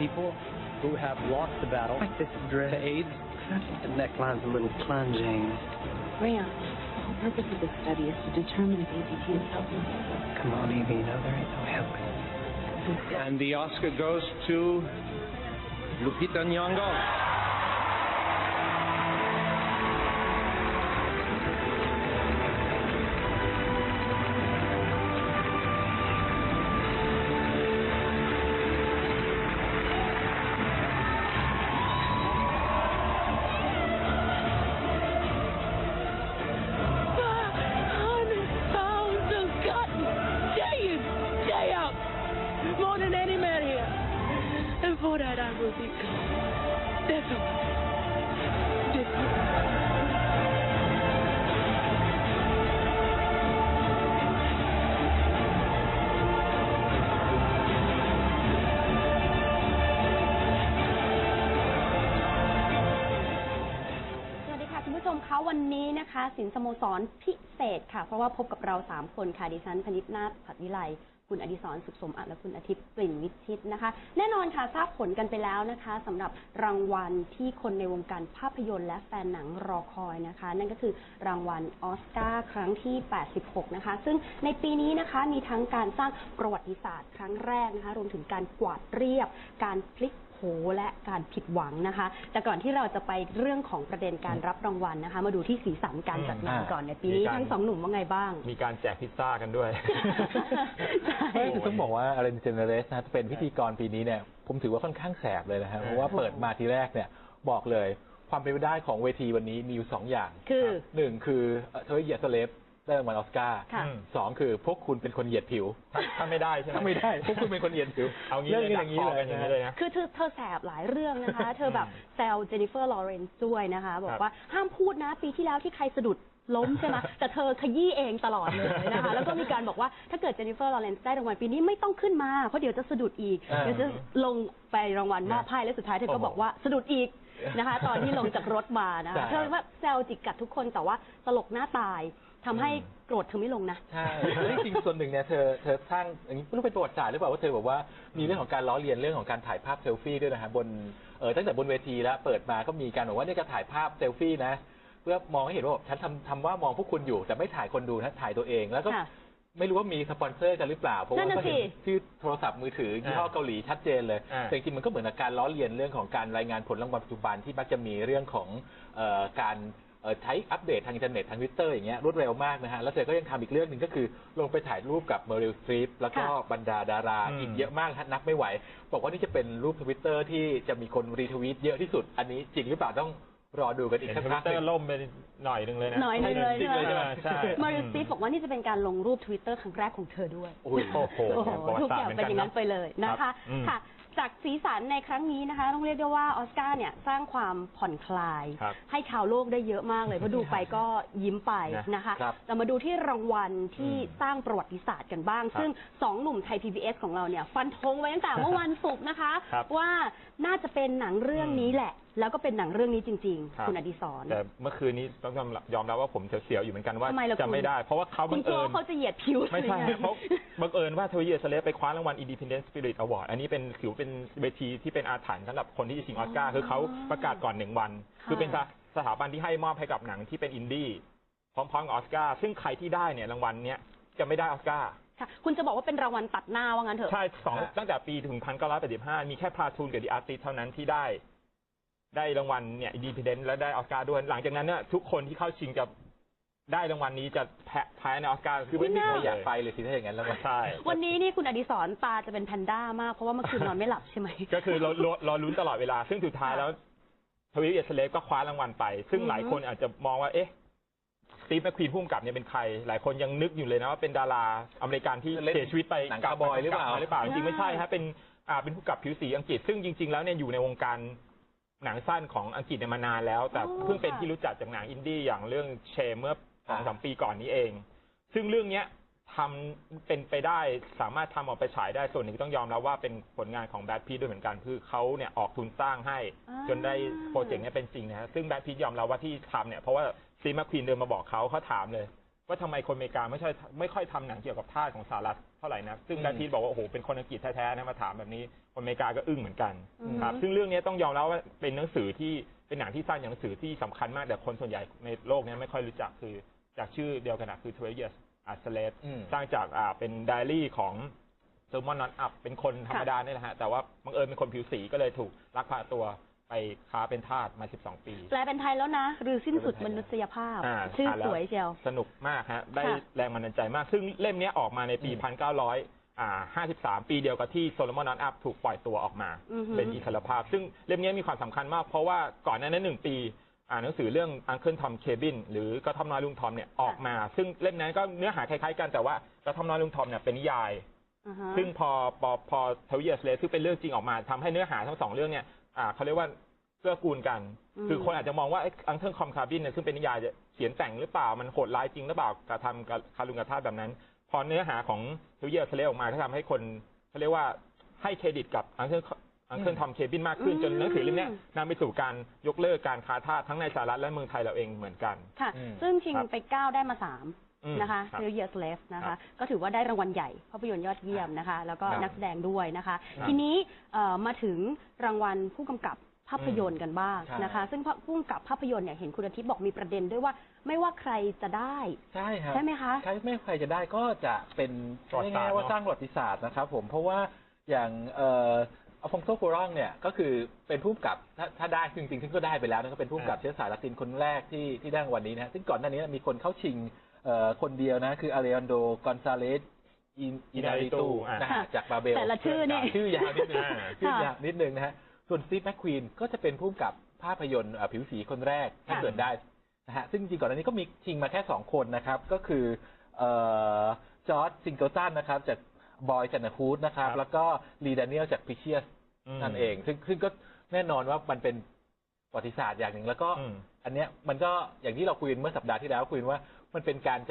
people who have lost the battle Like this to dress. AIDS. The neckline's a little plunging. Rayon, the whole purpose of this study is to determine if ADT is helping. Come on, Evie, you know there ain't no help. And the Oscar goes to Lupita Nyong'o. Than any man here. And for that I will be different. Different. สวัสดีค่ะคุณผู้ชมคะวันนี้นะคะสินสโมสรพิเศษค่ะ เพราะว่าพบกับเรา 3 คนค่ะ ดิฉันพนิษฐ์นาถผัดวิไล คุณอดิศรสุขสมอัตและคุณอาทิตย์กลิ่นวิชิตนะคะ แน่นอนค่ะทราบผลกันไปแล้วนะคะสำหรับรางวัลที่คนในวงการภาพยนตร์และแฟนหนังรอคอยนะคะ นั่นก็คือรางวัลออสการ์ครั้งที่ 86 นะคะ ซึ่งในปีนี้นะคะมีทั้งการสร้างประวัติศาสตร์ครั้งแรกนะคะ รวมถึงการกวาดเรียบ การพลิก โผและการผิดหวังนะคะ แต่ก่อนที่เราจะไปเรื่องของประเด็นการรับรางวัลนะคะ มาดูที่สีสันการจัดงานก่อนในปีนี้มีการ ทั้งสองหนุ่มว่าไงบ้าง มีการแจกพิซซ่ากันด้วย ใช่ ไม่คือต้องบอกว่าอาร์เ n นเจเนเรสนะเป็นพิธีกรปีนี้เนี่ยผมถือว่าค่อนข้างแสบเลยนะฮะเพราะว่าเปิดมาทีแรกเนี่ยบอกเลย ความเป็นไปได้ของเวทีวันนี้มีอยู่สองอย่างคือหนึ่งคือเธอเหยียดสเลฟ ได้รางวัลออสการ์ค่ะ สองคือพวกคุณเป็นคนเหยียดผิวถ้าถ้าไม่ได้ใช่ไหมถ้าไม่ได้ พวกคุณเป็นคนเหยียดผิวเอางี้เรื่องเลยนี้ดัอกย่างนี้คอเลยกันอย่างนะนี้เลยนะ คือเธอเธอแสบหลายเรื่องนะคะ เธอแบบแซวเจนนิเฟอร์ลอเรนซ์ด้วยนะคะ บอกว่าห้ามพูดนะปีที่แล้วที่ใครสะดุดล้มใช่ไหมแต่เธอขยี้เองตลอดเลยนะคะ แล้วก็มีการบอกว่าถ้าเกิดเจนนิเฟอร์ลอเรนซ์ได้รางวัลปีนี้ไม่ต้องขึ้นมา เพราะเดี๋ยวจะสะดุดอีกอ่า เดี๋ยวจะลงไปรางวัลมอบให้แล้วสุดท้ายเธอก็บอกว่าสะดุดอีกนะคะ ตอนที่ลงจากรถมานะคะใช่ เธอว่าแซวจิกกัดทุกคนแต่ว่าตลกหน้าตาย ทำให้โกรธเธอไม่ลงนะ ใช่แล้วจริงๆส่วนหนึ่งเนี่ยเธอเธอสร้างอย่างนี้ไม่รู้เป็นประวัติศาสตร์หรือเปล่าว่าเธอบอกว่ามีเรื่องของการล้อเลียนเรื่องของการถ่ายภาพเซลฟี่ด้วยนะฮะบนเออตั้งแต่บนเวทีแล้วเปิดมาก็มีการบอกว่าเนี่ยจะถ่ายภาพเซลฟี่นะ เพื่อมองให้เห็นว่าแบบฉันทำทำว่ามองพวกคุณอยู่ แต่ไม่ถ่ายคนดูนะถ่ายตัวเองแล้วก็ค่ะ ไม่รู้ว่ามีสปอนเซอร์กันหรือเปล่าเพราะนั่ว่านน่ะก็เห็นสิ ชื่อโทรศัพท์มือถือยี่ห้อเกาหลีชัดเจนเลยอ่า แต่จริงๆมันก็เหมือนกับการล้อเลียนเรื่องของการรายงานผลรางวัลปัจจุบันที่มักจะมีเรื่องของเอ่อการเอ่อ ใช้อัปเดตทางอินเทอร์เน็ตทางทวิตเตอร์อย่างเงี้ยรวดเร็วมากนะฮะ แล้วเธอก็ยังทำอีกเรื่องหนึ่งก็คือ ลงไปถ่ายรูปกับเมอริลสตรีปแล้วก็ค่ะบรรดาดาราอืมอีกเยอะมากฮะนับไม่ไหว บอกว่านี่จะเป็นรูปทวิตเตอร์ที่จะมีคนรีทวีตเยอะที่สุด อันนี้จริงหรือเปล่าต้องรอดูกันอีกเห็นสักทวิพัตกเตอหนึ่ร์งล่มไปหน่อยหนึงเลยนะหน่อยหนึ่งเลยจริงเลยใช่ใช่ไหไหมมใช่มาริสตีฟบอกว่านี่จะเป็นการลงรูป Twitter ครั้งแรกของเธอด้วยโอ้ยโอ้โหโอ้โหประวัทุติกศาอสตย่างร์เหมือนเป็นกันอย่างนั้นเนาะไปเลยนะครัคะบอืมค่ะ จากสีสันในครั้งนี้นะคะ ต้องเรียกได้ว่าออสการ์เนี่ยสร้างความผ่อนคลาย ครับให้ชาวโลกได้เยอะมากเลยเพราะดูไปก็ยิ้มไปนะนะคะ ครับเรามาดูที่รางวัลที่อืมสร้างประวัติศาสตร์กันบ้าง ครับซึ่งสองหนุ่มไทย PBS ของเราเนี่ย ฟันธงไว้ตั้งแต่เมื่อวันศุกร์นะคะ ครับว่าน่าจะเป็นหนังเรื่องนี้แหละแล้วก็เป็นหนังเรื่องนี้จริง ครับ ๆ คุณอดิศรแต่เมื่อคืนนี้ต้องยอมรับยอมรับว่าผมเสียวๆอยู่เหมือนกันว่าทำไมล่ะจะคุณไม่ได้ เพราะว่าเขาคุบัณงกลัเอิวญเขาจะเหยียดผิวไม่ใช่หรือเพราะบังเอิญว่าทวีเยอร์สเลฟไปคว้ารางวัล Independent Spirit Award อันนี้เป็นถือเป็นเวทีที่เป็นอาถรรพ์สำหรับคนที่จะชิงออสการ์คือเขาประกาศก่อนหนึ่งวัน ค่ะ คือเป็นสถสถาบันที่ให้มอบให้กับหนังที่เป็นอินดี้พร้อมๆกับออสการ์ซึ่งใครที่ได้เนี่ยรางวัลเนี้ยจะไม่ได้ออสการ์ค่ะคุณจะบอกว่าเป็นรางวัลตัดหน้าว่างั้นเถอะ ใช่สองตั้งแต่ปีถึงพันเก้าร้อยแปดสิบห้ามีแค่พลาทูนกับดีอาร์ติเท่านั้นที่ได้ ได้รางวัลเนี่ยอินดีพเดนต์และได้ออสการ์ด้วย หลังจากนั้นเนี่ยทุกคนที่เข้าชิงจะได้รางวัลนี้จะแพ้แพ้ในออสการ์คือไม่มีใครไม่น่าอยากไปเลยสิถ้าอย่างนั้นแล้วมันใช่วันนี้นี่คุณอดิศรตาจะเป็นแพนด้ามากเพราะว่าเมื่อคืนนอนไม่หลับใช่ไหมก็คือเรารอรอลุ้นตลอดเวลา ซึ่งสุดท้ายแล้วทวีปเอสเลฟก็คว้ารางวัลไป ซึ่งอือฮึหลายคนอาจจะมองว่าเอ๊ะสตีฟแมคควีนผู้กำกับเนี่ยเป็นใคร หลายคนยังนึกอยู่เลยนะว่าเป็นดาราอเมริกันที่เล่นเสียชีวิตไปหนังกลัคาวบอยหรือเปล่ากมหรือเปล่าจริงๆไม่ใช่ฮะเป็นอ่าเป็นผู้กำกับผิวสีอังกฤษซึ่งจริง ๆแล้วเนี่ยอยู่ในวงการ หนังสั้นของอังกฤษเนี่ยมานานแล้ว แต่อ๋อเพิ่งเป็นค่ะที่รู้จักจากหนังอินดี้อย่างเรื่องเชมเมื่อสองสามปีก่อนนี้เอง ซึ่งเรื่องเนี้ยทำเป็นไปได้สามารถทำออกไปฉายได้ส่วนหนึ่งต้องยอมรับว่าเป็นผลงานของแบทพีทด้วยเหมือนกันคือเขาเนี่ยออกทุนสร้างให้ อ่า จนได้โปรเจกต์เนี้ยเป็นจริงนะฮะซึ่งแบทพีทยอมรับว่าที่ทำเนี่ยเพราะว่าซีมาควีนเดินมาบอกเขาเขาถามเลย ว่าทำไมคนอเมริกาไม่ใช่ไม่ค่อยทำหนังเกี่ยวกับทาสของสหรัฐเท่าไหร่นะซึ่งอืมแบทพีทบอกว่าโอ้โหเป็นคนอังกฤษแท้ๆนะมาถามแบบนี้คนอเมริกาก็อึ้งเหมือนกันอืมครับซึ่งเรื่องนี้ต้องยอมรับว่าเป็นหนังสือที่เป็นหนังที่สร้างหนังสือที่สำคัญมากแต่คนส่วนใหญ่ในโลกเนี้ไม่ค่อยรู้จักคือจากชื่อเดียวกันนะคือ12 years a slave อืมสร้างจากอ่าเป็นไดอารี่ของเซอร์มอนนอนอัพเป็นคนธรรมดาเนี่ยแหละฮะแต่ว่าบังเอิญเป็นคนผิวสีก็เลยถูกลักพาตัว ไปค้าเป็นทาสมา 12 ปีแปลเป็นไทยแล้วนะ หรือสิ้นสุดมนุษยภาพ อ่าชื่ออ่านแล้วสวยเชียว สนุกมากฮะ ได้ค่ะ แรงบันดาลใจมาก ซึ่งเล่มเนี้ยออกมาในปีอืม1900อ่า53 ปีเดียวกับที่โซโลมอนนอนอัพถูกปล่อยตัวออกมา อือหือ เป็นอิสรภาพ ซึ่งเล่มเนี้ยมีความสำคัญมาก เพราะว่าก่อนหน้านั้นหนึ่งปี อ่านหนังสือเรื่อง Uncle Tom Cabin หรือกระท่อมน้อยลุงทอมเนี่ยออกมา ซึ่งเล่มนั้นก็เนื้อหาคล้ายๆกันแต่ว่ากระท่อมน้อยลุงทอมเนี่ยเป็นนิยาย อ่าฮะซึ่งพอพอพอเทวียสเลซึ่งเป็นเรื่องจริงออกมาทำให้เนื้อหาทั้งสองเรื่องเนี่ย อ่าเขาเรียกว่าเกื้อกูลกัน อืม คือคนอาจจะมองว่าอังเทิลคอมคาบินเนี่ยซึ่งเป็นนิยายจะเขียนแต่งหรือเปล่ามันโหดร้ายจริงหรือเปล่ากระทำกับคารุณกระทาสแบบนั้น พอเนื้อหาของเทวียสเลออกมาก็ทำให้คนเขาเรียกว่าให้เครดิตกับอังเทิลอังเทิลทอมเคบินมากขึ้นจนหนังสือเล่มเนี้ยนำไปสู่การยกเลิกการค้าทาสทั้งในสหรัฐและเมืองไทยเราเองเหมือนกัน ค่ะ อืมซึ่งชิงครับ ไปเก้าได้มาสามอืม นะคะครับ Three Years Left นะครัคะ บก็ถือว่าได้รางวัลใหญ่ภาพยนตร์ยอดเยี่ยมนะคะ แล้วก็ครับนักแสดงด้วยนะคะ ครับทีนี้เอ่อมาถึงรางวัลผู้กำกับภาพยนตร์กันบ้างใช่ นะคะ ซึ่งผู้กำกับภาพยนตร์เนี่ยเห็นคุณอาทิตย์บอกมีประเด็นด้วยว่าไม่ว่าใครจะได้ ใช่ครับใช่ไหมคะใครไม่ใครจะได้ก็จะเป็นประวัติศาสตร์ง่ายๆว่าเนอะสร้างประวัติศาสตร์นะครับผมเพราะว่าอย่างเอ่ออัลฟองโซโกรองเนี่ยก็คือเป็นผู้กำกับถ้าถ้าได้จริงๆซึ่งก็ได้ไปแล้วนะก็เป็นผู้กำกับเชื้อสายละตินคนแรกที่ที่ได้รางวัลนี้นะฮะซึ่งก่อนหน้านี้มีคนเข้าชิง เอ่อคนเดียวนะ คืออาเลอันโดกอนซาเลสอินาริตูอ่านนะฮะจากบาเบลแต่ละชื่อนี่ชื่อยาวนิดนึงอ่า ชื่อยาวนิดนึงนะฮะส่วนสตีฟแมคควีนก็จะเป็นผู้กำกับภาพยนตร์เอ่อผิวสีคนแรกถ้าค่ะ เกิดได้นะฮะซึ่งจริงๆก่อนหน้านี้ก็มีชิงมาแค่สองคนนะครับ ก็คือเอ่อจอร์ดซิงเกิลตันนะครับ จากบอยจันนฮูดนะครับ ครับ แล้วก็ลีดาเนียลจากพิเชียส ม นั่นเอง ซึ่งซึ่งก็แน่นอนว่ามันเป็นประวัติศาสตร์อย่างหนึ่ง แล้วก็อืม อันเนี้ยมันก็อย่างที่เราคุยกันเมื่อสัปดาห์ที่แล้วคุยกันว่า มันเป็นการเจ